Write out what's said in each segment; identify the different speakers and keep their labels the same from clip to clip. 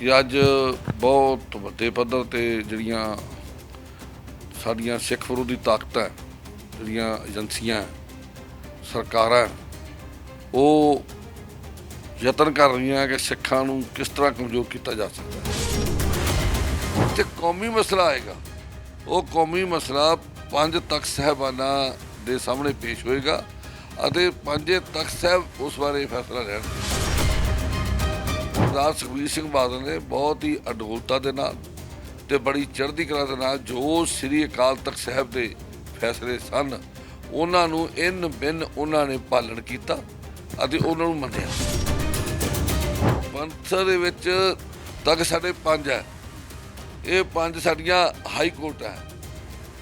Speaker 1: ਕਿ ਅੱਜ ਬਹੁਤ ਵੱਡੇ ਪੱਧਰ ਤੇ ਜਿਹੜੀਆਂ ਸਾਡੀਆਂ ਸਿੱਖ ਵਿਰੋਧੀ ਤਾਕਤਾਂ ਜਿਹੜੀਆਂ ਏਜੰਸੀਆਂ ਸਰਕਾਰਾਂ ਉਹ ਯਤਨ ਕਰ ਰਹੀਆਂ ਕਿ ਸਿੱਖਾਂ ਨੂੰ ਕਿਸ ਤਰ੍ਹਾਂ ਕਮਜ਼ੋਰ ਕੀਤਾ ਜਾ ਸਕਦਾ ਹੈ। ਤੇ ਕੌਮੀ ਮਸਲਾ ਆਏਗਾ, ਉਹ ਕੌਮੀ ਮਸਲਾ ਪੰਜ ਤਖਤ ਸਾਹਿਬਾਨਾਂ ਦੇ ਸਾਹਮਣੇ ਪੇਸ਼ ਹੋਏਗਾ ਅਤੇ ਪੰਜੇ ਤਖਤ ਸਾਹਿਬ ਉਸ ਬਾਰੇ ਫੈਸਲਾ ਲੈਣਗੇ। ਸਰਦਾਰ ਸੁਖਬੀਰ ਸਿੰਘ ਬਾਦਲ ਨੇ ਬਹੁਤ ਹੀ ਅਡੋਲਤਾ ਦੇ ਨਾਲ ਤੇ ਬੜੀ ਚੜ੍ਹਦੀ ਕਲਾ ਦੇ ਨਾਲ ਜੋ ਸ੍ਰੀ ਅਕਾਲ ਤਖਤ ਸਾਹਿਬ ਦੇ ਫੈਸਲੇ ਸਨ, ਉਹਨਾਂ ਨੂੰ ਇਨ ਬਿਨ ਉਹਨਾਂ ਨੇ ਪਾਲਣ ਕੀਤਾ ਅਤੇ ਉਹਨਾਂ ਨੂੰ ਮੰਨਿਆ। ਪੰਥ ਦੇ ਵਿੱਚ ਤੱਕ ਸਾਡੇ ਪੰਜ ਹੈ। ਇਹ ਪੰਜ ਸਾਡੀਆਂ ਹਾਈ ਕੋਰਟ ਹੈ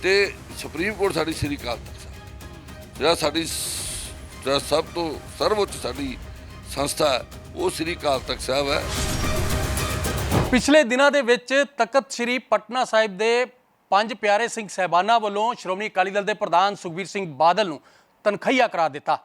Speaker 1: ਤੇ ਸੁਪਰੀਮ ਕੋਰਟ ਸਾਡੀ ਸ੍ਰੀ ਅਕਾਲ ਤਖਤ ਸਾਹਿਬ। ਜਿਹੜਾ ਸਾਡੀ ਜਿਹੜਾ ਸਭ ਤੋਂ ਸਰਵਉੱਚ ਸਾਡੀ ਸੰਸਥਾ ਹੈ ਉਹ ਸ੍ਰੀ ਅਕਾਲ ਤਖਤ ਸਾਹਿਬ ਹੈ।
Speaker 2: ਪਿਛਲੇ ਦਿਨਾਂ ਦੇ ਵਿੱਚ ਤਖਤ ਸ੍ਰੀ ਪਟਨਾ ਸਾਹਿਬ ਦੇ ਪੰਜ ਪਿਆਰੇ ਸਿੰਘ ਸਹਿਬਾਨਾਂ ਵੱਲੋਂ ਸ਼੍ਰੋਮਣੀ ਅਕਾਲੀ ਦਲ ਦੇ ਪ੍ਰਧਾਨ ਸੁਖਬੀਰ ਸਿੰਘ ਬਾਦਲ ਨੂੰ ਤਨਖਈਆ ਕਰਾ ਦਿੱਤਾ।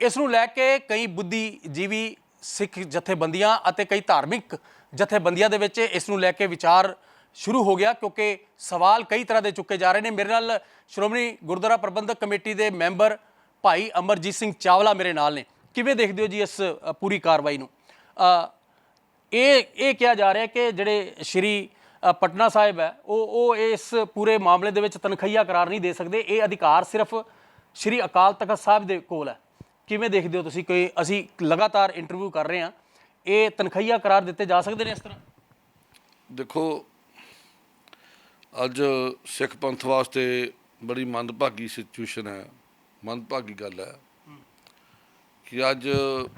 Speaker 2: ਇਸ ਨੂੰ ਲੈ ਕੇ ਕਈ ਬੁੱਧੀਜੀਵੀ ਸਿੱਖ ਜਥੇਬੰਦੀਆਂ ਅਤੇ ਕਈ ਧਾਰਮਿਕ ਜਥੇਬੰਦੀਆਂ ਦੇ ਵਿੱਚ ਇਸ ਨੂੰ ਲੈ ਕੇ ਵਿਚਾਰ ਸ਼ੁਰੂ ਹੋ ਗਿਆ ਕਿਉਂਕਿ ਸਵਾਲ ਕਈ ਤਰ੍ਹਾਂ ਦੇ ਚੁੱਕੇ ਜਾ ਰਹੇ ਨੇ। ਮੇਰੇ ਨਾਲ ਸ਼੍ਰੋਮਣੀ ਗੁਰਦੁਆਰਾ ਪ੍ਰਬੰਧਕ ਕਮੇਟੀ ਦੇ ਮੈਂਬਰ ਭਾਈ ਅਮਰਜੀਤ ਸਿੰਘ ਚਾਵਲਾ ਮੇਰੇ ਨਾਲ ਨੇ। ਕਿਵੇਂ ਦੇਖਦੇ ਹੋ ਜੀ ਇਸ ਪੂਰੀ ਕਾਰਵਾਈ ਨੂੰ? ਇਹ ਇਹ ਕਿਹਾ ਜਾ ਰਿਹਾ ਕਿ ਜਿਹੜੇ ਸ਼੍ਰੀ ਪਟਨਾ ਸਾਹਿਬ ਹੈ, ਉਹ ਉਹ ਇਸ ਪੂਰੇ ਮਾਮਲੇ ਦੇ ਵਿੱਚ ਤਨਖਈਆ ਕਰਾਰ ਨਹੀਂ ਦੇ ਸਕਦੇ। ਇਹ ਅਧਿਕਾਰ ਸਿਰਫ ਸ਼੍ਰੀ ਅਕਾਲ ਤਖਤ ਸਾਹਿਬ ਦੇ ਕੋਲ ਹੈ। ਕਿਵੇਂ ਦੇਖਦੇ ਹੋ ਤੁਸੀਂ ਕਿ ਅਸੀਂ ਲਗਾਤਾਰ ਇੰਟਰਵਿਊ ਕਰ ਰਹੇ ਹਾਂ, ਇਹ ਤਨਖਈਆ ਕਰਾਰ ਦਿੱਤੇ ਜਾ ਸਕਦੇ ਨੇ ਇਸ ਤਰ੍ਹਾਂ?
Speaker 1: ਦੇਖੋ, ਅੱਜ ਸਿੱਖ ਪੰਥ ਵਾਸਤੇ ਬੜੀ ਮੰਦਭਾਗੀ ਸਿਚੁਏਸ਼ਨ ਹੈ। ਮੰਦਭਾਗੀ ਗੱਲ ਹੈ। ਕਿ ਅੱਜ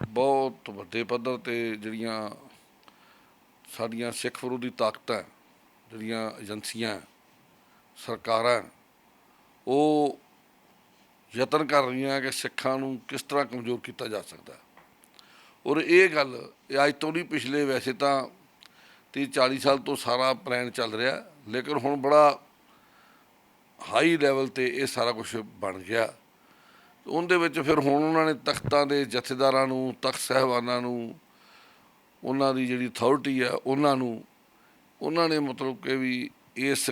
Speaker 1: ਬਹੁਤ ਵੱਡੇ ਪੱਧਰ ਤੇ ਜਿਹੜੀਆਂ ਸਾਡੀਆਂ ਸਿੱਖ ਵਿਰੋਧੀ ਤਾਕਤਾਂ ਜਿਹੜੀਆਂ ਏਜੰਸੀਆਂ ਸਰਕਾਰਾਂ ਉਹ ਯਤਨ ਕਰ ਰਹੀਆਂ ਕਿ ਸਿੱਖਾਂ ਨੂੰ ਕਿਸ ਤਰ੍ਹਾਂ ਕਮਜ਼ੋਰ ਕੀਤਾ ਜਾ ਸਕਦਾ ਔਰ ਇਹ ਗੱਲ ਅੱਜ ਤੋਂ ਨਹੀਂ ਪਿਛਲੇ ਵੈਸੇ ਤਾਂ 30 40 ਸਾਲ ਤੋਂ ਸਾਰਾ ਪਲਾਨ ਚੱਲ ਰਿਹਾ, ਲੇਕਿਨ ਹੁਣ ਬੜਾ ਹਾਈ ਲੈਵਲ ਤੇ ਇਹ ਸਾਰਾ ਕੁਝ ਬਣ ਗਿਆ। ਉਹਦੇ ਵਿੱਚ ਫਿਰ ਹੁਣ ਉਹਨਾਂ ਨੇ ਤਖਤਾਂ ਦੇ ਜਥੇਦਾਰਾਂ ਨੂੰ, ਤਖਤ ਸਾਹਿਬਾਨਾਂ ਨੂੰ, ਉਹਨਾਂ ਦੀ ਜਿਹੜੀ ਅਥਾਰਟੀ ਆ, ਉਹਨਾਂ ਨੂੰ, ਉਹਨਾਂ ਨੇ ਮਤਲਬ ਕਿ ਵੀ ਇਸ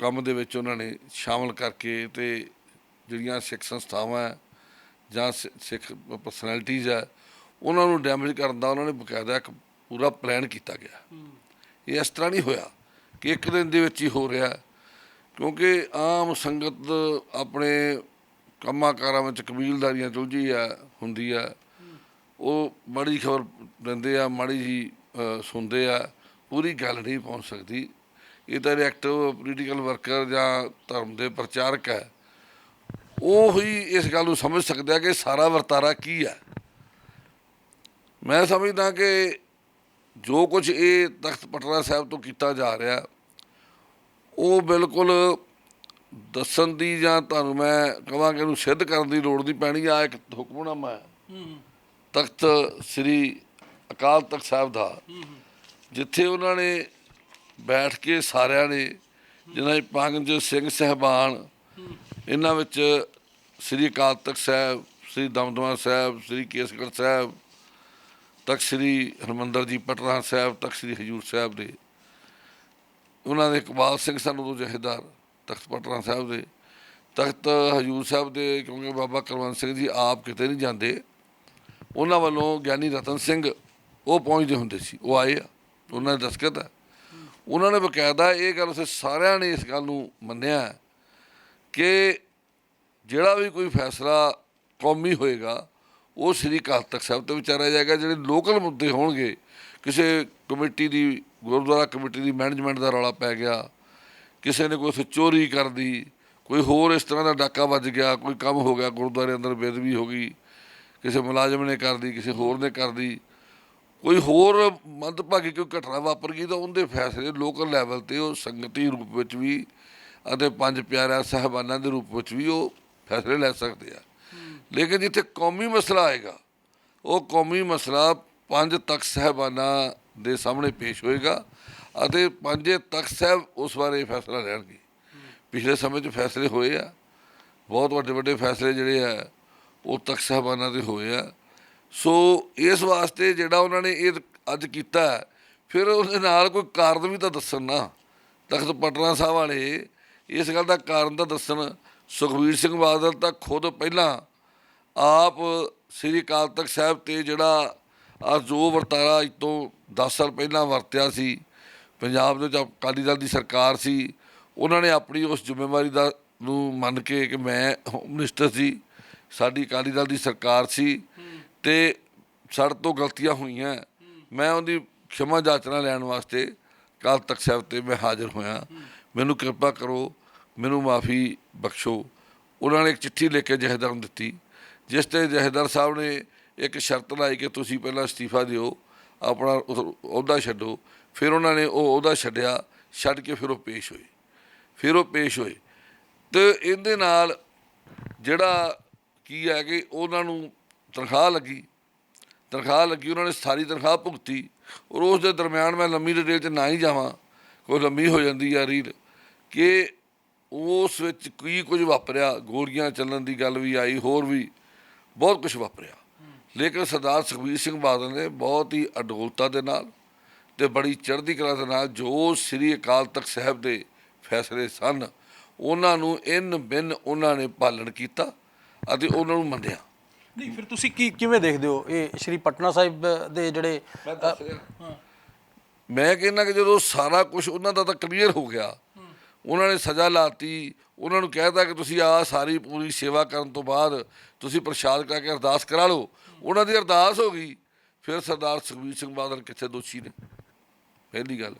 Speaker 1: ਕੰਮ ਦੇ ਵਿੱਚ ਉਹਨਾਂ ਨੇ ਸ਼ਾਮਲ ਕਰਕੇ ਤੇ ਜਿਹੜੀਆਂ ਸਿੱਖ ਸੰਸਥਾਵਾਂ ਹੈ ਜਾਂ ਸਿੱਖ ਪਰਸਨੈਲਿਟੀਜ਼ ਹੈ ਉਹਨਾਂ ਨੂੰ ਡੈਮੇਜ ਕਰਨ ਦਾ ਉਹਨਾਂ ਨੇ ਬਕਾਇਦਾ ਇੱਕ ਪੂਰਾ ਪਲਾਨ ਕੀਤਾ ਗਿਆ। ਇਹ ਇਸ ਤਰ੍ਹਾਂ ਨਹੀਂ ਹੋਇਆ ਕਿ ਇੱਕ ਦਿਨ ਦੇ ਵਿੱਚ ਹੀ ਹੋ ਰਿਹਾ, ਕਿਉਂਕਿ ਆਮ ਸੰਗਤ ਆਪਣੇ ਕੰਮਾਂ ਕਾਰਾਂ ਵਿੱਚ ਕਬੀਲਦਾਰੀਆਂ ਚੁਲਝੀ ਆ, ਹੁੰਦੀ ਆ। ਉਹ ਮਾੜੀ ਖਬਰ ਦਿੰਦੇ ਆ, ਮਾੜੀ ਜੀ ਸੁਣਦੇ ਆ, ਪੂਰੀ ਗੱਲ ਨਹੀਂ ਪਹੁੰਚ ਸਕਦੀ। ਇਹ ਤਾਂ ਐਕਟਿਵ ਪੋਲੀਟੀਕਲ ਵਰਕਰ ਜਾਂ ਧਰਮ ਦੇ ਪ੍ਰਚਾਰਕ ਹੈ। ਉਹ ਹੀ ਇਸ ਗੱਲ ਨੂੰ ਸਮਝ ਸਕਦਾ ਕਿ ਸਾਰਾ ਵਰਤਾਰਾ ਕੀ ਹੈ ਮੈਂ ਸਮਝਦਾ ਕਿ ਜੋ ਕੁਝ ਇਹ ਤਖਤ ਪਟਨਾ ਸਾਹਿਬ ਤੋਂ ਕੀਤਾ ਜਾ ਰਿਹਾ, ਉਹ ਬਿਲਕੁਲ ਦੱਸਣ ਦੀ ਜਾਂ ਤੁਹਾਨੂੰ ਮੈਂ ਕਹਾਂ ਕਿ ਇਹਨੂੰ ਸਿੱਧ ਕਰਨ ਦੀ ਲੋੜ ਨਹੀਂ ਪੈਣੀ ਆ ਇੱਕ ਹੁਕਮਨਾਮਾ ਹੈ। ਤਖਤ ਸ੍ਰੀ ਅਕਾਲ ਤਖਤ ਸਾਹਿਬ ਦਾ। ਜਿੱਥੇ ਉਹਨਾਂ ਨੇ ਬੈਠ ਕੇ ਸਾਰਿਆਂ ਨੇ, ਜਿਨ੍ਹਾਂ ਵਿੱਚ ਪੰਜ ਸਿੰਘ ਸਹਿਬਾਨ, ਇਹਨਾਂ ਵਿੱਚ ਸ੍ਰੀ ਅਕਾਲ ਤਖਤ ਸਾਹਿਬ, ਸ੍ਰੀ ਦਮਦਮਾ ਸਾਹਿਬ, ਸ੍ਰੀ ਕੇਸਗੜ੍ਹ ਸਾਹਿਬ, ਤਖਤ ਸ੍ਰੀ ਹਰਮੰਦਰ ਜੀ ਪਟਨਾ ਸਾਹਿਬ, ਤਖਤ ਸ੍ਰੀ ਹਜੂਰ ਸਾਹਿਬ ਦੇ। ਉਹਨਾਂ ਦੇ ਇਕਬਾਲ ਸਿੰਘ ਸਾਨੂੰ ਉਦੋਂ ਜਹੇਦਾਰ। ਤਖਤ ਪਟਨਾ ਸਾਹਿਬ ਦੇ, ਤਖਤ ਹਜੂਰ ਸਾਹਿਬ ਦੇ, ਕਿਉਂਕਿ ਬਾਬਾ ਕੁਲਵੰਤ ਸਿੰਘ ਜੀ ਆਪ ਕਿਤੇ ਨਹੀਂ ਜਾਂਦੇ, ਉਹਨਾਂ ਵੱਲੋਂ ਗਿਆਨੀ ਰਤਨ ਸਿੰਘ ਉਹ ਪਹੁੰਚਦੇ ਹੁੰਦੇ ਸੀ, ਉਹ ਆਏ ਆ, ਉਹਨਾਂ ਦੇ ਦਸਤਖਤ ਹੈ ਉਹਨਾਂ ਨੇ ਬਕਾਇਦਾ ਇਹ ਗੱਲ ਉਸੇ ਸਾਰਿਆਂ ਨੇ ਇਸ ਗੱਲ ਨੂੰ ਮੰਨਿਆ ਕਿ ਜਿਹੜਾ ਵੀ ਕੋਈ ਫੈਸਲਾ ਕੌਮੀ ਹੋਏਗਾ, ਉਹ ਸ੍ਰੀ ਅਕਾਲ ਤਖਤ ਸਾਹਿਬ ਤੇ ਵਿਚਾਰਿਆ ਜਾਏਗਾ, ਜਿਹੜੇ ਲੋਕਲ ਮੁੱਦੇ ਹੋਣਗੇ, ਕਿਸੇ ਕਮੇਟੀ ਦੀ, ਗੁਰਦੁਆਰਾ ਕਮੇਟੀ ਦੀ ਮੈਨੇਜਮੈਂਟ ਦਾ ਰੌਲਾ ਪੈ ਗਿਆ ਕਿਸੇ ਨੇ ਕੋਈ ਉੱਥੇ ਚੋਰੀ ਕਰਦੀ ਕੋਈ ਹੋਰ ਇਸ ਤਰ੍ਹਾਂ ਦਾ ਡਾਕਾ ਵੱਜ ਗਿਆ, ਕੋਈ ਕੰਮ ਹੋ ਗਿਆ, ਗੁਰਦੁਆਰੇ ਅੰਦਰ ਬੇਦਬੀ ਹੋ ਗਈ, ਕਿਸੇ ਮੁਲਾਜ਼ਮ ਨੇ ਕਰਦੀ ਕਿਸੇ ਹੋਰ ਨੇ ਕਰਦੀ ਕੋਈ ਹੋਰ ਮੰਦਭਾਗੀ ਕੋਈ ਘਟਨਾ ਵਾਪਰ ਗਈ ਤਾਂ ਉਹਦੇ ਫੈਸਲੇ ਲੋਕਲ ਲੈਵਲ ਤੇ ਉਹ ਸੰਗਤੀ ਰੂਪ ਵਿੱਚ ਵੀ ਅਤੇ ਪੰਜ ਪਿਆਰਿਆਂ ਸਾਹਿਬਾਨਾਂ ਦੇ ਰੂਪ ਵਿੱਚ ਵੀ ਉਹ ਫੈਸਲੇ ਲੈ ਸਕਦੇ ਆ। ਲੇਕਿਨ ਜਿੱਥੇ ਕੌਮੀ ਮਸਲਾ ਆਏਗਾ, ਉਹ ਕੌਮੀ ਮਸਲਾ ਪੰਜ ਤਖਤ ਸਾਹਿਬਾਨਾਂ ਦੇ ਸਾਹਮਣੇ ਪੇਸ਼ ਹੋਏਗਾ ਅਤੇ ਪੰਜੇ ਤਖਤ ਸਾਹਿਬ ਉਸ ਬਾਰੇ ਫੈਸਲਾ ਲੈਣਗੇ। ਪਿਛਲੇ ਸਮੇਂ 'ਚ ਫੈਸਲੇ ਹੋਏ ਆ। ਬਹੁਤ ਵੱਡੇ ਵੱਡੇ ਫੈਸਲੇ ਜਿਹੜੇ ਆ, ਉਹ ਤਖਤ ਸਾਹਿਬਾਨਾਂ ਦੇ ਹੋਏ ਆ। ਸੋ ਇਸ ਵਾਸਤੇ ਜਿਹੜਾ ਉਹਨਾਂ ਨੇ ਇਹ ਅੱਜ ਕੀਤਾ, ਫਿਰ ਉਹਦੇ ਨਾਲ ਕੋਈ ਕਾਰਨ ਵੀ ਤਾਂ ਦੱਸਣ ਨਾ। ਤਖਤ ਪਟਨਾ ਸਾਹਿਬ ਵਾਲੇ, ਇਸ ਗੱਲ ਦਾ ਕਾਰਨ ਤਾਂ ਦੱਸਣ। ਸੁਖਬੀਰ ਸਿੰਘ ਬਾਦਲ ਤਾਂ ਖੁਦ ਪਹਿਲਾਂ ਆਪ ਸ੍ਰੀ ਅਕਾਲ ਤਖਤ ਸਾਹਿਬ ਤੇ ਜਿਹੜਾ ਆ ਜੋ ਵਰਤਾਰਾ ਅੱਜ ਤੋਂ 10 ਸਾਲ ਪਹਿਲਾਂ ਵਰਤਿਆ ਸੀ। ਪੰਜਾਬ ਦੇ ਵਿੱਚ ਅਕਾਲੀ ਦਲ ਦੀ ਸਰਕਾਰ ਸੀ, ਉਹਨਾਂ ਨੇ ਆਪਣੀ ਉਸ ਜ਼ਿੰਮੇਵਾਰੀ ਦਾ ਨੂੰ ਮੰਨ ਕੇ ਕਿ ਮੈਂ ਹੋਮ ਮਿਨਿਸਟਰ ਸੀ, ਸਾਡੀ ਅਕਾਲੀ ਦਲ ਦੀ ਸਰਕਾਰ ਸੀ ਤੇ ਸਾਡੇ ਤੋਂ ਗਲਤੀਆਂ ਹੋਈਆਂ। ਮੈਂ ਉਹਦੀ ਖਿਮਾ ਜਾਚਨਾ ਲੈਣ ਵਾਸਤੇ ਅਕਾਲ ਤਖਤ ਸਾਹਿਬ ਤੇ ਮੈਂ ਹਾਜ਼ਰ ਹੋਇਆ। ਮੈਨੂੰ ਕਿਰਪਾ ਕਰੋ, ਮੈਨੂੰ ਮਾਫੀ ਬਖਸ਼ੋ। ਉਹਨਾਂ ਨੇ ਇੱਕ ਚਿੱਠੀ ਲਿਖ ਕੇ ਜਹੇਦਾਰ ਨੂੰ ਦਿੱਤੀ, ਜਿਸ ਤੇ ਜਹੇਦਾਰ ਸਾਹਿਬ ਨੇ ਇੱਕ ਸ਼ਰਤ ਲਾਈ ਕਿ ਤੁਸੀਂ ਪਹਿਲਾਂ ਅਸਤੀਫਾ ਦਿਓ, ਆਪਣਾ ਉਹ- ਅਹੁਦਾ ਛੱਡੋ। ਫਿਰ ਉਹਨਾਂ ਨੇ ਉਹ ਉਹਦਾ ਛੱਡਿਆ, ਛੱਡ ਕੇ ਫਿਰ ਉਹ ਪੇਸ਼ ਹੋਏ। ਫਿਰ ਉਹ ਪੇਸ਼ ਹੋਏ। ਤੇ ਇਹਦੇ ਨਾਲ ਜਿਹੜਾ ਕੀ ਹੈ ਕਿ ਉਹਨਾਂ ਨੂੰ ਤਨਖਾਹ ਲੱਗੀ। ਤਨਖਾਹ ਲੱਗੀ, ਉਹਨਾਂ ਨੇ ਸਾਰੀ ਤਨਖਾਹ ਭੁਗਤੀ। ਔਰ ਉਸ ਦੇ ਦਰਮਿਆਨ ਮੈਂ ਲੰਮੀ ਡਿਟੇਲ 'ਚ ਨਾ ਹੀ ਜਾਵਾਂ, ਕੋਈ ਲੰਮੀ ਹੋ ਜਾਂਦੀ ਆ ਰੀਲ ਕਿ ਉਸ ਵਿੱਚ ਕੀ ਕੁਝ ਵਾਪਰਿਆ, ਗੋਲੀਆਂ ਚੱਲਣ ਦੀ ਗੱਲ ਵੀ ਆਈ, ਹੋਰ ਵੀ ਬਹੁਤ ਕੁਝ ਵਾਪਰਿਆ। ਲੇਕਿਨ ਸਰਦਾਰ ਸੁਖਬੀਰ ਸਿੰਘ ਬਾਦਲ ਨੇ ਬਹੁਤ ਹੀ ਅਡੋਲਤਾ ਦੇ ਨਾਲ ਤੇ ਬੜੀ ਚੜ੍ਹਦੀ ਕਲਾ ਦੇ ਨਾਲ ਜੋ ਸ੍ਰੀ ਅਕਾਲ ਤਖਤ ਸਾਹਿਬ ਦੇ ਫੈਸਲੇ ਸਨ ਉਹਨਾਂ ਨੂੰ ਇਨ ਬਿਨ ਉਹਨਾਂ ਨੇ ਪਾਲਣ ਕੀਤਾ ਅਤੇ ਉਹਨਾਂ ਨੂੰ ਮੰਨਿਆ।
Speaker 2: ਨਹੀਂ ਫਿਰ ਤੁਸੀਂ ਕੀ ਕਿਵੇਂ ਦੇਖਦੇ ਹੋ? ਇਹ ਸ਼੍ਰੀ ਪਟਨਾ ਸਾਹਿਬ ਦੇ ਜਿਹੜੇ
Speaker 1: ਮੈਂ ਕਹਿੰਦਾ ਕਿ ਜਦੋਂ ਸਾਰਾ ਕੁਝ ਉਹਨਾਂ ਦਾ ਤਾਂ ਕਲੀਅਰ ਹੋ ਗਿਆ। ਉਹਨਾਂ ਨੇ ਸਜ਼ਾ ਲਾਤੀ। ਉਹਨਾਂ ਨੂੰ ਕਹਿਤਾ ਕਿ ਤੁਸੀਂ ਆ ਸਾਰੀ ਪੂਰੀ ਸੇਵਾ ਕਰਨ ਤੋਂ ਬਾਅਦ ਤੁਸੀਂ ਪ੍ਰਸ਼ਾਦ ਕਰਾ ਕੇ ਅਰਦਾਸ ਕਰਾ ਲਓ। ਉਹਨਾਂ ਦੀ ਅਰਦਾਸ ਹੋ ਗਈ। ਫਿਰ ਸਰਦਾਰ ਸੁਖਬੀਰ ਸਿੰਘ ਬਾਦਲ ਕਿੱਥੇ ਦੋਸ਼ੀ ਨੇ? ਪਹਿਲੀ ਗੱਲ।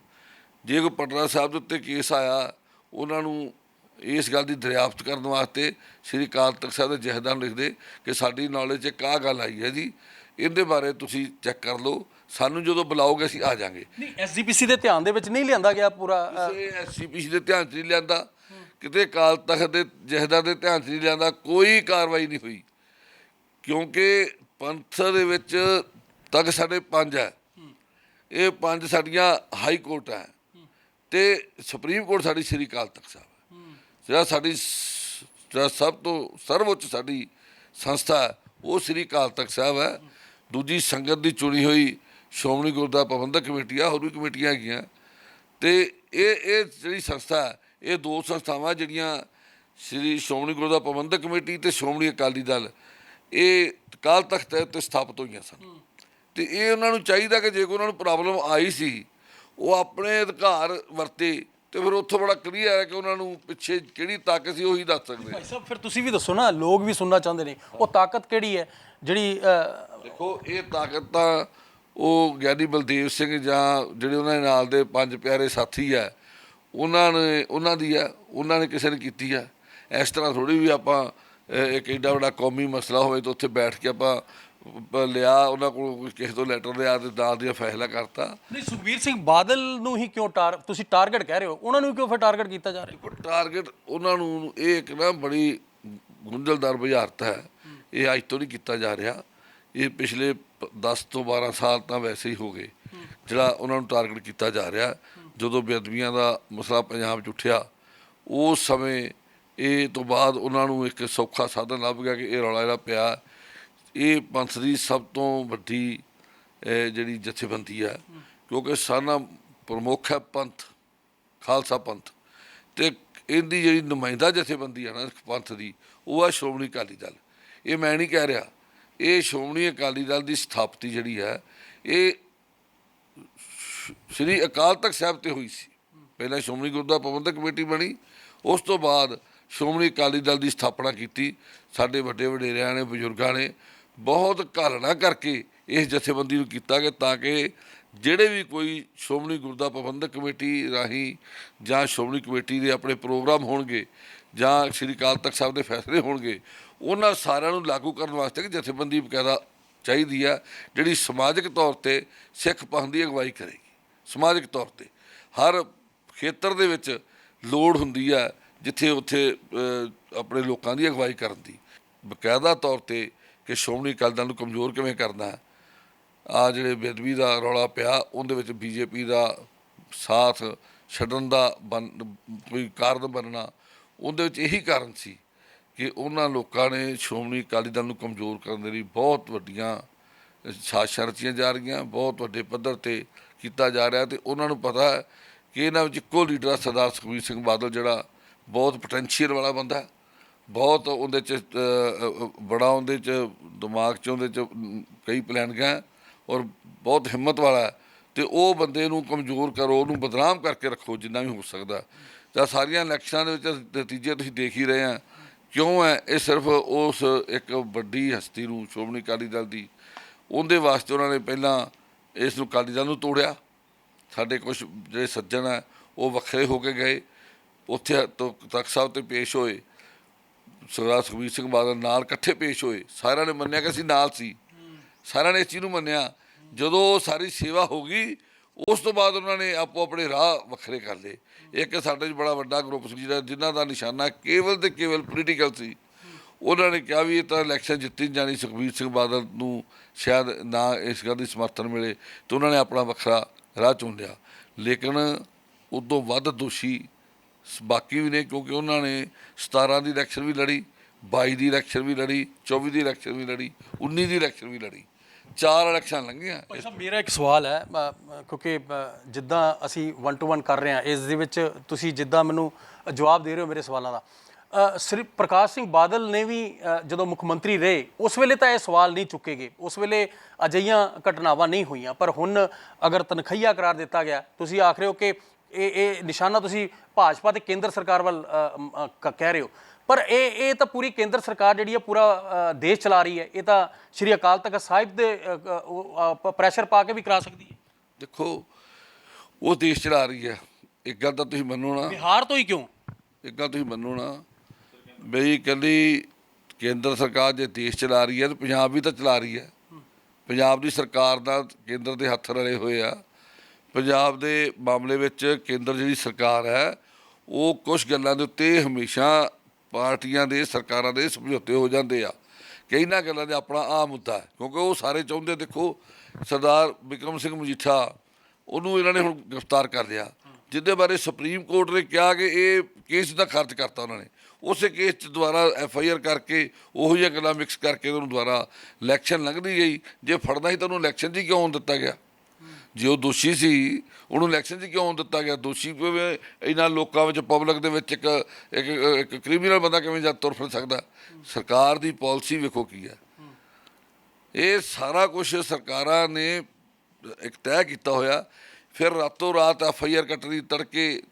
Speaker 1: ਜੇ ਕੋਈ ਪਟਨਾ ਸਾਹਿਬ ਦੇ ਉੱਤੇ ਕੇਸ ਆਇਆ ਉਹਨਾਂ ਨੂੰ ਇਸ ਗੱਲ ਦੀ ਦਰਿਆਫਤ ਕਰਨ ਵਾਸਤੇ ਸ੍ਰੀ ਅਕਾਲ ਤਖਤ ਸਾਹਿਬ ਦੇ ਜਹੇਦਾਰ ਨੂੰ ਲਿਖਦੇ ਕਿ ਸਾਡੀ ਨੌਲੇਜ 'ਚ ਕਾਹ ਗੱਲ ਆਈ ਹੈ ਜੀ। ਇਹਦੇ ਬਾਰੇ ਤੁਸੀਂ ਚੈੱਕ ਕਰ ਲਓ। ਸਾਨੂੰ ਜਦੋਂ ਬੁਲਾਓਗੇ ਅਸੀਂ ਆ ਜਾਾਂਗੇ।
Speaker 2: ਨਹੀਂ ਐਸਜੀਪੀਸੀ ਦੇ ਧਿਆਨ ਦੇ ਵਿੱਚ ਨਹੀਂ ਲਿਆਂਦਾ ਗਿਆ ਪੂਰਾ
Speaker 1: ਐਸਸੀਪੀਸੀ ਦੇ ਧਿਆਨ 'ਚ ਨਹੀਂ ਲਿਆਂਦਾ। ਕਿਤੇ ਅਕਾਲ ਤਖਤ ਦੇ ਜਹੇਦਾਰ ਦੇ ਧਿਆਨ 'ਚ ਨਹੀਂ ਲਿਆਂਦਾ ਕੋਈ ਕਾਰਵਾਈ ਨਹੀਂ ਹੋਈ। ਕਿਉਂਕਿ ਪੰਥ ਦੇ ਵਿੱਚ ਤੱਕ ਸਾਡੇ ਪੰਜ ਹੈ। ਇਹ ਪੰਜ ਸਾਡੀਆਂ ਹਾਈ ਕੋਰਟ ਹੈ। ਤੇ ਸੁਪਰੀਮ ਕੋਰਟ ਸਾਡੀ ਸ੍ਰੀ ਅਕਾਲ ਤਖਤ ਸਾਹਿਬ ਹੈ। ਜਿਹੜਾ ਸਾਡੀ ਜਿਹੜਾ ਸਭ ਤੋਂ ਸਰਵਉੱਚ ਸਾਡੀ ਸੰਸਥਾ ਉਹ ਸ੍ਰੀ ਅਕਾਲ ਤਖਤ ਸਾਹਿਬ ਹੈ। ਦੂਜੀ ਸੰਗਤ ਦੀ ਚੁਣੀ ਹੋਈ ਸ਼੍ਰੋਮਣੀ ਗੁਰਦੁਆਰਾ ਪ੍ਰਬੰਧਕ ਕਮੇਟੀ ਆ, ਹੋਰ ਵੀ ਕਮੇਟੀਆਂ ਹੈਗੀਆਂ। ਤੇ ਇਹ ਇਹ ਜਿਹੜੀ ਸੰਸਥਾ ਇਹ ਦੋ ਸੰਸਥਾਵਾਂ ਜਿਹੜੀਆਂ ਸ੍ਰੀ, ਸ਼੍ਰੋਮਣੀ ਗੁਰਦੁਆਰਾ ਪ੍ਰਬੰਧਕ ਕਮੇਟੀ ਤੇ ਸ਼੍ਰੋਮਣੀ ਅਕਾਲੀ ਦਲ, ਇਹ ਅਕਾਲ ਤਖਤ ਦੇ ਉੱਤੇ ਸਥਾਪਿਤ ਹੋਈਆਂ ਸਨ। ਤੇ ਇਹ ਉਹਨਾਂ ਨੂੰ ਚਾਹੀਦਾ ਕਿ ਜੇ ਕੋਈ ਉਹਨਾਂ ਨੂੰ ਪ੍ਰੋਬਲਮ ਆਈ ਸੀ ਉਹ ਆਪਣੇ ਅਧਿਕਾਰ ਵਰਤੇ ਤੇ ਫਿਰ ਉੱਥੋਂ ਬੜਾ ਕਲੀਅਰ ਹੈ ਕਿ ਉਹਨਾਂ ਨੂੰ ਪਿੱਛੇ ਕਿਹੜੀ ਤਾਕਤ ਸੀ ਉਹੀ ਦੱਸ ਸਕਦੇ
Speaker 2: ਭਾਈ ਸਾਹਿਬ ਫਿਰ ਤੁਸੀਂ ਵੀ ਦੱਸੋ ਨਾ ਲੋਕ ਵੀ ਸੁਣਨਾ ਚਾਹੁੰਦੇ ਨੇ। ਉਹ ਤਾਕਤ ਕਿਹੜੀ ਹੈ? ਜਿਹੜੀ
Speaker 1: ਦੇਖੋ ਇਹ ਤਾਕਤ ਤਾਂ ਉਹ ਗਿਆਨੀ ਬਲਦੇਵ ਸਿੰਘ ਜਾਂ ਜਿਹੜੇ ਉਹਨਾਂ ਦੇ ਨਾਲ ਦੇ ਪੰਜ ਪਿਆਰੇ ਸਾਥੀ ਆ ਉਹਨਾਂ ਨੇ ਉਹਨਾਂ ਦੀ ਆ ਉਹਨਾਂ ਨੇ ਕਿਸੇ ਨੇ ਕੀਤੀ ਆ। ਇਸ ਤਰ੍ਹਾਂ ਥੋੜੀ ਵੀ ਆਪਾਂ ਇੱਕ ਏਡਾ ਵੱਡਾ ਕੌਮੀ ਮਸਲਾ ਹੋਵੇ ਤਾਂ ਉੱਥੇ ਬੈਠ ਕੇ ਆਪਾਂ ਲਿਆ ਉਹਨਾਂ ਕੋਲ ਕਿਸੇ ਤੋਂ ਲੈਟਰ ਲਿਆ ਤੇ ਦਾਦ ਦੀ ਫੈਸਲਾ ਕਰਤਾ।
Speaker 2: ਨਹੀਂ ਸੁਖਬੀਰ ਸਿੰਘ ਬਾਦਲ ਨੂੰ ਹੀ ਕਿਉਂ ਟਾਰ ਤੁਸੀਂ ਟਾਰਗੇਟ ਕਹਿ ਰਹੇ ਹੋ? ਉਹਨਾਂ ਨੂੰ ਕਿਉਂ ਫਿਰ ਟਾਰਗੇਟ ਕੀਤਾ ਜਾ ਰਿਹਾ?
Speaker 1: ਟਾਰਗੇਟ ਉਹਨਾਂ ਨੂੰ ਇਹ ਇੱਕ ਨਾ ਬੜੀ ਗੁੰਝਲਦਾਰ ਬੁਝਾਰਤ ਹੈ। ਇਹ ਅੱਜ ਤੋਂ ਨਹੀਂ ਕੀਤਾ ਜਾ ਰਿਹਾ। ਇਹ ਪਿਛਲੇ ਪ- 10 ਤੋਂ 12 ਸਾਲ ਤਾਂ ਵੈਸੇ ਹੀ ਹੋ ਗਏ ਜਿਹੜਾ ਉਹਨਾਂ ਨੂੰ ਟਾਰਗੇਟ ਕੀਤਾ ਜਾ ਰਿਹਾ। ਜਦੋਂ ਬੇਅਦਬੀਆਂ ਦਾ ਮਸਲਾ ਪੰਜਾਬ 'ਚ ਉੱਠਿਆ ਉਸ ਸਮੇਂ ਇਹ ਤੋਂ ਬਾਅਦ ਉਹਨਾਂ ਨੂੰ ਇੱਕ ਸੌਖਾ ਸਾਧਨ ਲੱਭ ਗਿਆ ਕਿ ਇਹ ਰੌਲਾ ਜਿਹੜਾ ਪਿਆ ਇਹ ਪੰਥ ਦੀ ਸਭ ਤੋਂ ਵੱਡੀ ਜਿਹੜੀ ਜਥੇਬੰਦੀ ਹੈ ਕਿਉਂਕਿ ਸਾਨਾ ਪ੍ਰਮੁੱਖ ਹੈ ਪੰਥ, ਖਾਲਸਾ ਪੰਥ। ਤੇ ਇਹਦੀ ਜਿਹੜੀ ਨੁਮਾਇੰਦਾ ਜਥੇਬੰਦੀ ਹੈ ਨਾ, ਪੰਥ ਦੀ, ਉਹ ਹੈ ਸ਼੍ਰੋਮਣੀ ਅਕਾਲੀ ਦਲ। ਇਹ ਮੈਂ ਨਹੀਂ ਕਹਿ ਰਿਹਾ, ਇਹ ਸ਼੍ਰੋਮਣੀ ਅਕਾਲੀ ਦਲ ਦੀ ਸਥਾਪਤੀ ਜਿਹੜੀ ਹੈ ਇਹ ਸ਼੍ਰੀ ਅਕਾਲ ਤਖਤ ਸਾਹਿਬ ਤੇ ਹੋਈ ਸੀ। ਪਹਿਲਾਂ ਸ਼੍ਰੋਮਣੀ ਗੁਰਦੁਆਰਾ ਪ੍ਰਬੰਧਕ ਕਮੇਟੀ ਬਣੀ, ਉਸ ਤੋਂ ਬਾਅਦ ਸ਼੍ਰੋਮਣੀ ਅਕਾਲੀ ਦਲ ਦੀ ਸਥਾਪਨਾ ਕੀਤੀ। ਸਾਡੇ ਵੱਡੇ ਵਡੇਰਿਆਂ ਨੇ, ਬਜ਼ੁਰਗਾਂ ਨੇ ਬਹੁਤ ਘਾਲਣਾ ਕਰਕੇ ਇਸ ਜਥੇਬੰਦੀ ਨੂੰ ਕੀਤਾ ਗਿਆ ਤਾਂ ਕਿ ਜਿਹੜੇ ਵੀ ਕੋਈ ਸ਼੍ਰੋਮਣੀ ਗੁਰਦੁਆਰਾ ਪ੍ਰਬੰਧਕ ਕਮੇਟੀ ਰਾਹੀਂ ਜਾਂ ਸ਼੍ਰੋਮਣੀ ਕਮੇਟੀ ਦੇ ਆਪਣੇ ਪ੍ਰੋਗਰਾਮ ਹੋਣਗੇ ਜਾਂ ਸ਼੍ਰੀ ਅਕਾਲ ਤਖਤ ਸਾਹਿਬ ਦੇ ਫੈਸਲੇ ਹੋਣਗੇ, ਉਹਨਾਂ ਸਾਰਿਆਂ ਨੂੰ ਲਾਗੂ ਕਰਨ ਵਾਸਤੇ ਕਿ ਜਥੇਬੰਦੀ ਬਕਾਇਦਾ ਚਾਹੀਦੀ ਆ, ਜਿਹੜੀ ਸਮਾਜਿਕ ਤੌਰ ਤੇ ਸਿੱਖ ਪੰਥ ਦੀ ਅਗਵਾਈ ਕਰੇਗੀ। ਸਮਾਜਿਕ ਤੌਰ ਤੇ। ਹਰ ਖੇਤਰ ਦੇ ਵਿੱਚ ਲੋੜ ਹੁੰਦੀ ਆ ਜਿੱਥੇ ਉੱਥੇ ਆਪਣੇ ਲੋਕਾਂ ਦੀ ਅਗਵਾਈ ਕਰਨ ਦੀ। ਬਕਾਇਦਾ ਤੌਰ ਤੇ ਕਿ ਸ਼੍ਰੋਮਣੀ ਅਕਾਲੀ ਦਲ ਨੂੰ ਕਮਜ਼ੋਰ ਕਿਵੇਂ ਕਰਨਾ ਹੈ? ਆ ਜਿਹੜੇ ਬੇਦਬੀ ਦਾ ਰੌਲਾ ਪਿਆ, ਉਹਦੇ ਵਿੱਚ ਬੀਜੇਪੀ ਦਾ ਸਾਥ ਛੱਡਣ ਦਾ ਬਣ- ਕੋਈ ਕਾਰਨ ਬਣਨਾ, ਉਹਦੇ ਵਿੱਚ ਇਹੀ ਕਾਰਨ ਸੀ ਕਿ ਉਹਨਾਂ ਲੋਕਾਂ ਨੇ ਸ਼੍ਰੋਮਣੀ ਅਕਾਲੀ ਦਲ ਨੂੰ ਕਮਜ਼ੋਰ ਕਰਨ ਦੇ ਲਈ ਬਹੁਤ ਵੱਡੀਆਂ ਸਾਜ਼ਿਸ਼ਾਂ ਰਚੀਆਂ ਜਾ ਰਹੀਆਂ, ਬਹੁਤ ਵੱਡੇ ਪੱਧਰ ਤੇ ਕੀਤਾ ਜਾ ਰਿਹਾ ਤੇ ਉਹਨਾਂ ਨੂੰ ਪਤਾ ਕਿ ਇਹਨਾਂ ਵਿੱਚ ਇੱਕੋ ਲੀਡਰ ਆ ਸਰਦਾਰ ਸੁਖਬੀਰ ਸਿੰਘ ਬਾਦਲ, ਜਿਹੜਾ ਬਹੁਤ ਪੋਟੈਂਸ਼ੀਅਲ ਵਾਲਾ ਬੰਦਾ ਬਹੁਤ ਉਹਦੇ ਚ ਬੜਾ ਉਹਦੇ ਚ, ਦਿਮਾਗ ਚ, ਉਹਦੇ ਚ ਕਈ ਪਲਾਨ ਗਏ ਔਰ ਬਹੁਤ ਹਿੰਮਤ ਵਾਲਾ ਹੈ। ਤੇ ਉਹ ਬੰਦੇ ਨੂੰ ਕਮਜ਼ੋਰ ਕਰੋ, ਉਹਨੂੰ ਬਦਨਾਮ ਕਰਕੇ ਰੱਖੋ, ਜਿੰਨਾ ਵੀ ਹੋ ਸਕਦਾ। ਤਾਂ ਸਾਰੀਆਂ ਇਲੈਕਸ਼ਨਾਂ ਦੇ ਵਿੱਚ ਨਤੀਜੇ ਤੁਸੀਂ ਦੇਖ ਹੀ ਰਹੇ ਆ ਕਿਉਂ ਹੈ? ਇਹ ਸਿਰਫ ਉਸ ਇੱਕ ਵੱਡੀ ਹਸਤੀ ਨੂੰ, ਸ਼੍ਰੋਮਣੀ ਅਕਾਲੀ ਦਲ ਦੀ, ਉਹਦੇ ਵਾਸਤੇ ਉਹਨਾਂ ਨੇ ਪਹਿਲਾਂ ਇਸ ਨੂੰ ਅਕਾਲੀ ਦਲ ਨੂੰ ਤੋੜਿਆ। ਸਾਡੇ ਕੁਝ ਜਿਹੜੇ ਸੱਜਣ ਆ ਉਹ ਵੱਖਰੇ ਹੋ ਕੇ ਗਏ। ਉੱਥੇ ਤਖਤ ਸਾਹਿਬ ਤੇ ਪੇਸ਼ ਹੋਏ। ਸਰਦਾਰ ਸੁਖਬੀਰ ਸਿੰਘ ਬਾਦਲ ਨਾਲ ਇਕੱਠੇ ਪੇਸ਼ ਹੋਏ। ਸਾਰਿਆਂ ਨੇ ਮੰਨਿਆ ਕਿ ਅਸੀਂ ਨਾਲ ਸੀ। ਸਾਰਿਆਂ ਨੇ ਇਸ ਚੀਜ਼ ਨੂੰ ਮੰਨਿਆ। ਜਦੋਂ ਸਾਰੀ ਸੇਵਾ ਹੋ ਗਈ, ਉਸ ਤੋਂ ਬਾਅਦ ਉਹਨਾਂ ਨੇ ਆਪੋ ਆਪਣੇ ਰਾਹ ਵੱਖਰੇ ਕਰ ਲਏ। ਇੱਕ ਸਾਡੇ 'ਚ ਬੜਾ ਵੱਡਾ ਗਰੁੱਪ ਸੀ ਜਿਹੜਾ, ਜਿਨ੍ਹਾਂ ਦਾ ਨਿਸ਼ਾਨਾ ਕੇਵਲ ਤੇ ਕੇਵਲ ਪੋਲੀਟੀਕਲ ਸੀ। ਉਹਨਾਂ ਨੇ ਕਿਹਾ ਵੀ ਇਹ ਤਾਂ ਇਲੈਕਸ਼ਨ ਜਿੱਤੀ ਨੀ ਜਾਣੀ, ਸੁਖਬੀਰ ਸਿੰਘ ਬਾਦਲ ਨੂੰ ਸ਼ਾਇਦ ਨਾ ਇਸ ਗੱਲ ਦੀ ਸਮਰਥਨ ਮਿਲੇ ਤੇ ਉਹਨਾਂ ਨੇ ਆਪਣਾ ਵੱਖਰਾ ਰਾਹ ਚੁਣ ਲਿਆ। ਲੇਕਿਨ ਉਦੋਂ ਵੱਧ ਦੋਸ਼ੀ ਬਾਕੀ ਵੀ ਨੇ ਕਿਉਂਕਿ ਉਹਨਾਂ ਨੇ 17 ਦੀ ਇਲੈਕਸ਼ਨ ਵੀ ਲੜੀ 22 ਦੀ ਇਲੈਕਸ਼ਨ ਵੀ ਲੜੀ 24 ਦੀ ਇਲੈਕਸ਼ਨ ਵੀ ਲੜੀ 19 ਦੀ ਇਲੈਕਸ਼ਨ ਵੀ ਲੜੀ। ਚਾਰ ਇਲੈਕਸ਼ਨ ਲੰਘੀਆਂ।
Speaker 2: ਭਾਈ ਸਾਹਿਬ ਮੇਰਾ ਇੱਕ ਸਵਾਲ ਹੈ ਕਿਉਂਕਿ ਜਿੱਦਾਂ ਅਸੀਂ 1 ਟੂ 1 ਕਰ ਰਹੇ ਹਾਂ ਇਸ ਦੇ ਵਿੱਚ ਤੁਸੀਂ ਜਿੱਦਾਂ ਮੈਨੂੰ ਜਵਾਬ ਦੇ ਰਹੇ ਹੋ ਮੇਰੇ ਸਵਾਲਾਂ ਦਾ। ਅ, ਸ੍ਰੀ ਪ੍ਰਕਾਸ਼ ਸਿੰਘ ਬਾਦਲ ਨੇ ਵੀ ਜਦੋਂ ਮੁੱਖ ਮੰਤਰੀ ਰਹੇ ਉਸ ਵੇਲੇ ਤਾਂ ਇਹ ਸਵਾਲ ਨਹੀਂ ਚੁੱਕੇ ਗਏ। ਉਸ ਵੇਲੇ ਅਜਿਹੀਆਂ ਘਟਨਾਵਾਂ ਨਹੀਂ ਹੋਈਆਂ। ਪਰ ਹੁਣ ਅਗਰ ਤਨਖਈਆ ਕਰਾਰ ਦਿੱਤਾ ਗਿਆ ਤੁਸੀਂ ਆਖ ਰਹੇ ਹੋ ਕਿ ਇਹ ਇਹ ਨਿਸ਼ਾਨਾ ਤੁਸੀਂ ਭਾਜਪਾ ਤੇ ਕੇਂਦਰ ਸਰਕਾਰ ਵੱਲ ਕਹਿ ਰਹੇ ਹੋ। ਪਰ ਇਹ ਇਹ ਤਾਂ ਪੂਰੀ ਕੇਂਦਰ ਸਰਕਾਰ ਜਿਹੜੀ ਹੈ ਪੂਰਾ ਦੇਸ਼ ਚਲਾ ਰਹੀ ਹੈ। ਇਹ ਤਾਂ ਸ਼੍ਰੀ ਅਕਾਲ ਤਖਤ ਸਾਹਿਬ ਦੇ ਪ੍ਰੈਸ਼ਰ ਪਾ ਕੇ ਵੀ ਕਰਾ ਸਕਦੀ ਹੈ।
Speaker 1: ਦੇਖੋ ਉਹ ਦੇਸ਼ ਚਲਾ ਰਹੀ ਹੈ। ਇੱਕ ਗੱਲ ਤਾਂ ਤੁਸੀਂ ਮੰਨੋ ਨਾ।
Speaker 2: ਬਿਹਾਰ ਤੋਂ ਹੀ ਕਿਉਂ?
Speaker 1: ਇੱਕ ਗੱਲ ਤੁਸੀਂ ਮੰਨੋ ਨਾ। ਬਈ ਇਕੱਲੀ ਕੇਂਦਰ ਸਰਕਾਰ ਜੇ ਦੇਸ਼ ਚਲਾ ਰਹੀ ਹੈ ਤਾਂ ਪੰਜਾਬ ਵੀ ਤਾਂ ਚਲਾ ਰਹੀ ਹੈ। ਪੰਜਾਬ ਦੀ ਸਰਕਾਰ ਦਾ ਕੇਂਦਰ ਦੇ ਹੱਥ ਰਲੇ ਹੋਏ ਆ। ਪੰਜਾਬ ਦੇ ਮਾਮਲੇ ਵਿੱਚ ਕੇਂਦਰ ਜਿਹੜੀ ਸਰਕਾਰ ਹੈ, ਉਹ ਕੁਝ ਗੱਲਾਂ ਦੇ ਉੱਤੇ ਹਮੇਸ਼ਾ ਪਾਰਟੀਆਂ ਦੇ ਸਰਕਾਰਾਂ ਦੇ ਸਮਝੌਤੇ ਹੋ ਜਾਂਦੇ ਆ। ਕਈ ਨਾ ਗੱਲਾਂ ਦੇ ਆਪਣਾ ਆਮ ਮੁੱਦਾ ਹੈ, ਕਿਉਂਕਿ ਉਹ ਸਾਰੇ ਚਾਹੁੰਦੇ ਦੇਖੋ, ਸਰਦਾਰ ਵਿਕਰਮ ਸਿੰਘ ਮਜੀਠਾ, ਉਹਨੂੰ ਇਹਨਾਂ ਨੇ ਹੁਣ ਗ੍ਰਿਫਤਾਰ ਕਰ ਲਿਆ। ਜਿਹਦੇ ਬਾਰੇ ਸੁਪਰੀਮ ਕੋਰਟ ਨੇ ਕਿਹਾ ਕਿ ਇਹ ਕੇਸ ਦਾ ਖਰਚ ਕਰਤਾ ਉਹਨਾਂ ਨੇ। ਉਸੇ ਕੇਸ 'ਚ ਦੁਬਾਰਾ ਐਫ ਆਈ ਆਰ ਕਰਕੇ ਉਹੋ ਜਿਹੀਆਂ ਗੱਲਾਂ ਮਿਕਸ ਕਰਕੇ ਉਹਨੂੰ ਦੁਬਾਰਾ ਇਲੈਕਸ਼ਨ ਲੰਘਦੀ ਗਈ। ਜੇ ਫੜਨਾ ਸੀ ਤਾਂ ਉਹਨੂੰ ਇਲੈਕਸ਼ਨ 'ਚ ਹੀ ਕਿਉਂ ਆਉਣ ਦਿੱਤਾ ਗਿਆ? ਜੇ ਉਹ ਦੋਸ਼ੀ ਸੀ, ਉਹਨੂੰ ਇਲੈਕਸ਼ਨ 'ਚ ਕਿਉਂ ਆਉਣ ਦਿੱਤਾ ਗਿਆ? ਦੋਸ਼ੀ ਕਿਵੇਂ ਇਹਨਾਂ ਲੋਕਾਂ ਵਿੱਚ ਪਬਲਿਕ ਦੇ ਵਿੱਚ ਇੱਕ ਇੱਕ ਇੱਕ ਕ੍ਰਿਮੀਨਲ ਬੰਦਾ ਕਿਵੇਂ ਜਾ ਤੁਰ ਫਿਰ ਸਕਦਾ? ਸਰਕਾਰ ਦੀ ਪਾਲਿਸੀ ਵੇਖੋ ਕੀ ਹੈ। ਇਹ ਸਾਰਾ ਕੁਝ ਸਰਕਾਰਾਂ ਨੇ ਇੱਕ ਤੈਅ ਕੀਤਾ ਹੋਇਆ। ਫਿਰ ਰਾਤੋਂ ਰਾਤ ਐਫ ਆਈ ਆਰ ਕੱਟਣੀ, ਤੜਕੇ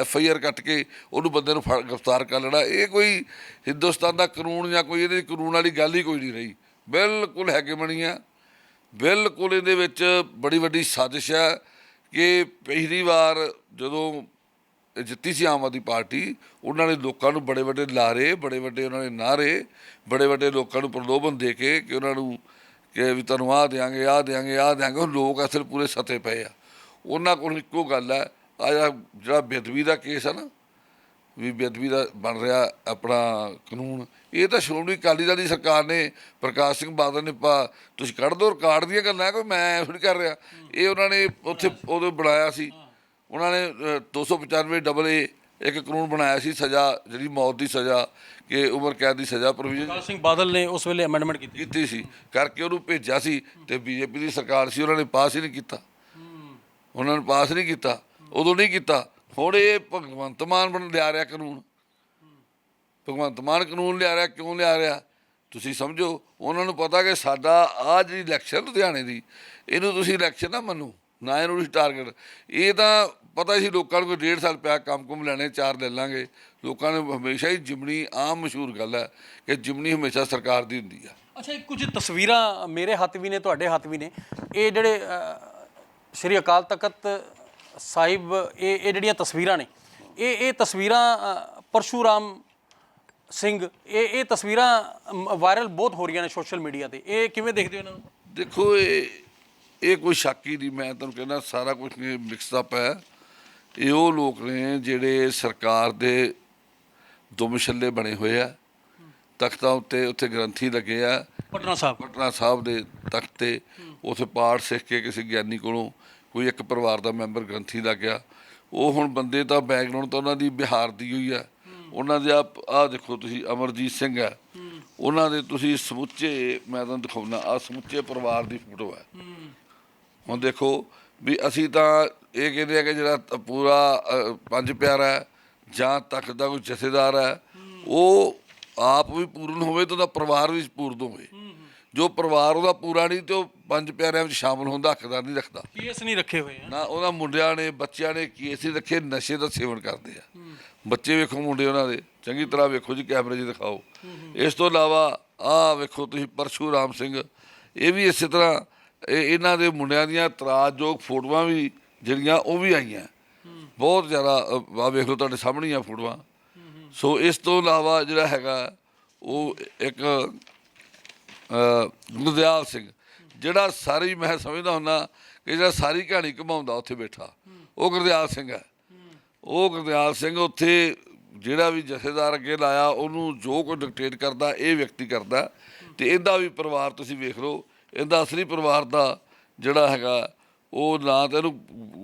Speaker 1: ਐਫ ਆਈ ਆਰ ਕੱਟ ਕੇ ਉਹਨੂੰ ਬੰਦੇ ਨੂੰ ਫੜ- ਗ੍ਰਿਫਤਾਰ ਕਰ ਲੈਣਾ। ਇਹ ਕੋਈ ਹਿੰਦੁਸਤਾਨ ਦਾ ਕਾਨੂੰਨ ਜਾਂ ਕੋਈ ਇਹਦੇ ਕਾਨੂੰਨ ਵਾਲੀ ਗੱਲ ਹੀ ਕੋਈ ਨਹੀਂ ਰਹੀ। ਬਿਲਕੁਲ ਹੈਗੇ ਬਣੀਆਂ। ਬਿਲਕੁਲ ਇਹਦੇ ਵਿੱਚ ਬੜੀ ਵੱਡੀ ਸਾਜ਼ਿਸ਼ ਹੈ ਕਿ ਪਹਿਲੀ ਵਾਰ ਜਦੋਂ ਇਹ ਜਿੱਤੀ ਸੀ ਆਮ ਆਦਮੀ ਪਾਰਟੀ, ਉਹਨਾਂ ਨੇ ਲੋਕਾਂ ਨੂੰ ਬੜੇ ਵੱਡੇ ਲਾਰੇ, ਬੜੇ ਵੱਡੇ ਉਹਨਾਂ ਨੇ ਨਾਰੇ ਬੜੇ ਵੱਡੇ ਲੋਕਾਂ ਨੂੰ ਪ੍ਰਲੋਭਨ ਦੇ ਕੇ ਕਿ ਉਹਨਾਂ ਨੂੰ ਕਿ ਵੀ ਤੁਹਾਨੂੰ ਆਹ ਦਿਆਂਗੇ ਆਹ ਦਿਆਂਗੇ ਆਹ ਦਿਆਂਗੇ, ਉਹ ਲੋਕ ਅਸਲ ਪੂਰੇ ਸਤੇ ਪਏ ਆ। ਉਹਨਾਂ ਕੋਲ ਇੱਕੋ ਗੱਲ ਹੈ ਆ ਜਿਹੜਾ ਜਿਹੜਾ ਬੇਦਬੀ ਦਾ ਕੇਸ ਹੈ ਨਾ ਵੀ ਬੇਅਦਬੀ ਦਾ ਬਣ ਰਿਹਾ ਆਪਣਾ ਕਾਨੂੰਨ। ਇਹ ਤਾਂ ਸ਼੍ਰੋਮਣੀ ਅਕਾਲੀ ਦਲ ਦੀ ਸਰਕਾਰ ਨੇ ਪ੍ਰਕਾਸ਼ ਸਿੰਘ ਬਾਦਲ ਨੇ ਪਾ ਤੁਸੀਂ ਕੱਢ ਦੋ ਰਿਕਾਰਡ ਦੀਆਂ ਗੱਲਾਂ ਕੋਈ ਮੈਂ ਥੋੜੀ ਕਰ ਰਿਹਾ। ਇਹ ਉਹਨਾਂ ਨੇ ਉੱਥੇ ਉਦੋਂ ਬਣਾਇਆ ਸੀ। ਉਹਨਾਂ ਨੇ ਅ, 295 ਡਬਲ ਏ ਇੱਕ ਕਾਨੂੰਨ ਬਣਾਇਆ ਸੀ ਸਜ਼ਾ ਜਿਹੜੀ ਮੌਤ ਦੀ ਸਜ਼ਾ ਕਿ ਉਮਰ ਕੈਦ ਦੀ ਸਜ਼ਾ ਪ੍ਰੋਵੀਜ਼ਨ
Speaker 2: ਪ੍ਰਕਾਸ਼ ਸਿੰਘ ਬਾਦਲ ਨੇ ਉਸ ਵੇਲੇ ਅਮੈਂਡਮੈਂਟ ਕੀਤੀ।
Speaker 1: ਕੀਤੀ ਸੀ। ਕਰਕੇ ਉਹਨੂੰ ਭੇਜਿਆ ਸੀ ਤੇ ਬੀਜੇਪੀ ਦੀ ਸਰਕਾਰ ਸੀ ਉਹਨਾਂ ਨੇ ਪਾਸ ਹੀ ਨਹੀਂ ਕੀਤਾ। ਉਹਨਾਂ ਨੇ ਪਾਸ ਨਹੀਂ ਕੀਤਾ। ਉਦੋਂ ਨਹੀਂ ਕੀਤਾ। ਹੁਣ ਇਹ ਭਗਵੰਤ ਮਾਨ ਬਣ ਲਿਆ ਰਿਹਾ ਕਾਨੂੰਨ। ਭਗਵੰਤ ਮਾਨ ਕਾਨੂੰਨ ਲਿਆ ਰਿਹਾ, ਕਿਉਂ ਲਿਆ ਰਿਹਾ? ਤੁਸੀਂ ਸਮਝੋ, ਉਹਨਾਂ ਨੂੰ ਪਤਾ ਕਿ ਸਾਡਾ ਆ ਜਿਹੜੀ ਇਲੈਕਸ਼ਨ ਲੁਧਿਆਣੇ ਦੀ, ਇਹਨੂੰ ਤੁਸੀਂ ਇਲੈਕਸ਼ਨ ਨਾ ਮੰਨੋ, ਨਾ ਇਹਨੂੰ ਤੁਸੀਂ ਟਾਰਗੇਟ ਇਹ ਤਾਂ ਪਤਾ ਸੀ ਲੋਕਾਂ ਨੂੰ ਕੋਈ ਡੇਢ ਸਾਲ ਪਿਆ ਕੰਮ ਕੁਮ ਲੈਣੇ, ਚਾਰ ਲੈ ਲਾਂਗੇ। ਲੋਕਾਂ ਨੇ ਹਮੇਸ਼ਾ ਹੀ ਜਿਮਣੀ ਆਮ ਮਸ਼ਹੂਰ ਗੱਲ ਹੈ ਕਿ ਜਿਮਣੀ ਹਮੇਸ਼ਾ ਸਰਕਾਰ ਦੀ ਹੁੰਦੀ ਆ।
Speaker 2: ਅੱਛਾ ਕੁਝ ਤਸਵੀਰਾਂ ਮੇਰੇ ਹੱਥ ਵੀ ਨੇ, ਤੁਹਾਡੇ ਹੱਥ ਵੀ ਨੇ। ਇਹ ਜਿਹੜੇ ਸ਼੍ਰੀ ਅਕਾਲ ਤਖਤ ਸਾਹਿਬ ਇਹ ਇਹ ਜਿਹੜੀਆਂ ਤਸਵੀਰਾਂ ਨੇ ਇਹ ਇਹ ਤਸਵੀਰਾਂ ਅ, ਪਰਸ਼ੂਰਾਮ ਸਿੰਘ ਇਹ ਇਹ ਤਸਵੀਰਾਂ ਵਾਇਰਲ ਬਹੁਤ ਹੋ ਰਹੀਆਂ ਨੇ ਸੋਸ਼ਲ ਮੀਡੀਆ ਤੇ। ਇਹ ਕਿਵੇਂ ਦੇਖਦੇ ਹੋ ਇਹਨਾਂ ਨੂੰ?
Speaker 1: ਦੇਖੋ ਇਹ ਇਹ ਕੋਈ ਸ਼ੱਕ ਹੀ ਨਹੀਂ ਮੈਂ ਤੁਹਾਨੂੰ ਕਹਿੰਦਾ ਸਾਰਾ ਕੁਝ ਮਿਕਸ ਅਪ ਹੈ। ਇਹ ਉਹ ਲੋਕ ਨੇ ਜਿਹੜੇ ਸਰਕਾਰ ਦੇ ਦੁਮਸ਼ੱਲੇ ਬਣੇ ਹੋਏ ਆ। ਤਖਤਾਂ ਉੱਤੇ ਉੱਥੇ ਗ੍ਰੰਥੀ ਲੱਗੇ ਆ।
Speaker 2: ਪਟਨਾ ਸਾਹਿਬ।
Speaker 1: ਪਟਨਾ ਸਾਹਿਬ ਦੇ ਤਖਤ ਤੇ ਉੱਥੇ ਪਾਠ ਸਿੱਖ ਕੇ ਕਿਸੇ ਗਿਆਨੀ ਕੋਲੋਂ ਕੋਈ ਇੱਕ ਪਰਿਵਾਰ ਦਾ ਮੈਂਬਰ ਗ੍ਰੰਥੀ ਦਾ ਗਿਆ ਉਹ ਹੁਣ ਬੰਦੇ ਤਾਂ ਬੈਕਗ੍ਰਾਉਂਡ ਤਾਂ ਉਹਨਾਂ ਦੀ ਬਿਹਾਰ ਦੀ ਹੋਈ ਆ। ਉਹਨਾਂ ਦੇ ਆ ਆਹ ਦੇਖੋ ਤੁਸੀਂ ਅਮਰਜੀਤ ਸਿੰਘ ਆ। ਉਹਨਾਂ ਦੇ ਤੁਸੀਂ ਸਮੁੱਚੇ ਮੈਂ ਤੁਹਾਨੂੰ ਦਿਖਾਉਣਾ ਆ ਸਮੁੱਚੇ ਪਰਿਵਾਰ ਦੀ ਫੋਟੋ ਹੈ ਹੁਣ ਦੇਖੋ ਵੀ ਅਸੀਂ ਤਾਂ ਇਹ ਕਹਿੰਦੇ ਆ ਕਿ ਜਿਹੜਾ ਪੂਰਾ ਪੰਜ ਪਿਆਰਾ ਹੈ, ਜਾਂ ਤੱਕ ਦਾ ਕੋਈ ਜਥੇਦਾਰ ਹੈ ਉਹ ਆਪ ਵੀ ਪੂਰਨ ਹੋਵੇ ਤੇ ਉਹਦਾ ਪਰਿਵਾਰ ਵੀ ਪੂਰਨ ਹੋਵੇ। ਜੋ ਪਰਿਵਾਰ ਉਹਦਾ ਪੂਰਾ ਨਹੀਂ ਤੇ ਉਹ ਪੰਜ ਪਿਆਰਿਆਂ ਵਿੱਚ ਸ਼ਾਮਲ ਹੋਣ ਦਾ ਹੱਕਦਾਰ ਨਹੀਂ ਰੱਖਦਾ।
Speaker 2: ਕੇਸ ਨਹੀਂ ਰੱਖੇ ਹੋਏ ਆ।
Speaker 1: ਨਾ ਉਹਨਾਂ ਮੁੰਡਿਆਂ ਨੇ ਬੱਚਿਆਂ ਨੇ ਕੇਸ ਹੀ ਰੱਖੇ ਨਸ਼ੇ ਦਾ ਸੇਵਨ ਕਰਦੇ ਆ। ਬੱਚੇ ਵੇਖੋ ਮੁੰਡੇ ਉਹਨਾਂ ਦੇ ਚੰਗੀ ਤਰ੍ਹਾਂ ਵੇਖੋ ਜੀ ਕੈਮਰੇ 'ਚ ਦਿਖਾਓ। ਇਸ ਤੋਂ ਇਲਾਵਾ ਆਹ ਵੇਖੋ ਤੁਸੀਂ ਪਰਸ਼ੂਰਾਮ ਸਿੰਘ ਇਹ ਵੀ ਇਸੇ ਤਰ੍ਹਾਂ ਇਹ ਇਹਨਾਂ ਦੇ ਮੁੰਡਿਆਂ ਦੀਆਂ ਤਰਾਜਯੋਗ ਫੋਟੋਆਂ ਵੀ ਜਿਹੜੀਆਂ ਉਹ ਵੀ ਆਈਆਂ। ਬਹੁਤ ਜ਼ਿਆਦਾ ਆਹ ਵੇਖ ਲਓ ਤੁਹਾਡੇ ਸਾਹਮਣੇ ਆ ਫੋਟੋਆਂ ਸੋ ਇਸ ਤੋਂ ਇਲਾਵਾ ਜਿਹੜਾ ਹੈਗਾ ਉਹ ਇੱਕ ਗੁਰਦਿਆਲ ਸਿੰਘ, ਜਿਹੜਾ ਸਾਰੀ, ਮੈਂ ਸਮਝਦਾ ਹੁੰਦਾ ਕਿ ਜਿਹੜਾ ਸਾਰੀ ਕਹਾਣੀ ਘਮਾਉਂਦਾ, ਉੱਥੇ ਬੈਠਾ। ਉਹ ਗੁਰਦਿਆਲ ਸਿੰਘ ਹੈ। ਉਹ ਗੁਰਦਿਆਲ ਸਿੰਘ ਉੱਥੇ ਜਿਹੜਾ ਵੀ ਜਥੇਦਾਰ ਅੱਗੇ ਲਾਇਆ, ਉਹਨੂੰ ਜੋ ਕੋਈ ਡਿਕਟੇਟ ਕਰਦਾ, ਇਹ ਵਿਅਕਤੀ ਕਰਦਾ। ਤੇ ਇਹਦਾ ਵੀ ਪਰਿਵਾਰ ਤੁਸੀਂ ਵੇਖ ਲਓ, ਇਹਦਾ ਅਸਲੀ ਪਰਿਵਾਰ ਦਾ ਜਿਹੜਾ ਹੈਗਾ, ਉਹ ਨਾ ਤਾਂ ਇਹਨੂੰ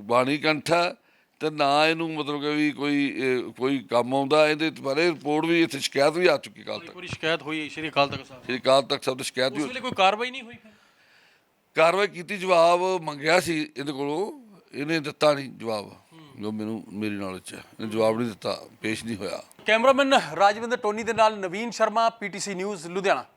Speaker 1: ਬਾਣੀ ਕੰਠ ਹੈ ਤੇ ਨਾ ਇਹਨੂੰ ਮਤਲਬ ਕਿ ਵੀ ਕੋਈ ਕੋਈ ਕੰਮ ਆਉਂਦਾ ਇਹਦੇ ਬਾਰੇ ਰਿਪੋਰਟ ਵੀ ਇੱਥੇ ਸ਼ਿਕਾਇਤ ਵੀ ਆ ਚੁੱਕੀ ਕੱਲ ਤੱਕ।
Speaker 2: ਵਾਰੀ ਸ਼ਿਕਾਇਤ ਹੋਈ ਸ਼੍ਰੀ ਅਕਾਲ ਤਖਤ ਸਾਹਿਬ।
Speaker 1: ਸ੍ਰੀ ਅਕਾਲ ਤਖਤ ਸਾਹਿਬ ਦੀ ਸ਼ਿਕਾਇਤ
Speaker 2: ਉਸ ਵੇਲੇ ਕੋਈ ਕਾਰਵਾਈ ਨਹੀਂ ਹੋਈ
Speaker 1: ਕਾਰਵਾਈ ਕੀਤੀ ਜਵਾਬ ਮੰਗਿਆ ਸੀ ਇਹਦੇ ਕੋਲੋਂ। ਇਹਨੇ ਦਿੱਤਾ ਨਹੀਂ ਜਵਾਬ ਜੋ ਮੈਨੂੰ ਮੇਰੀ ਨੌਲੇਜ ਚ ਹੈ। ਇਹਨੇ ਜਵਾਬ ਨਹੀਂ ਦਿੱਤਾ ਪੇਸ਼ ਨਹੀਂ ਹੋਇਆ।
Speaker 2: ਕੈਮਰਾਮੈਨ ਰਾਜਵਿੰਦਰ ਟੋਨੀ ਦੇ ਨਾਲ ਨਵੀਨ ਸ਼ਰਮਾ ਪੀਟੀਸੀ ਨਿਊਜ਼ ਲੁਧਿਆਣਾ।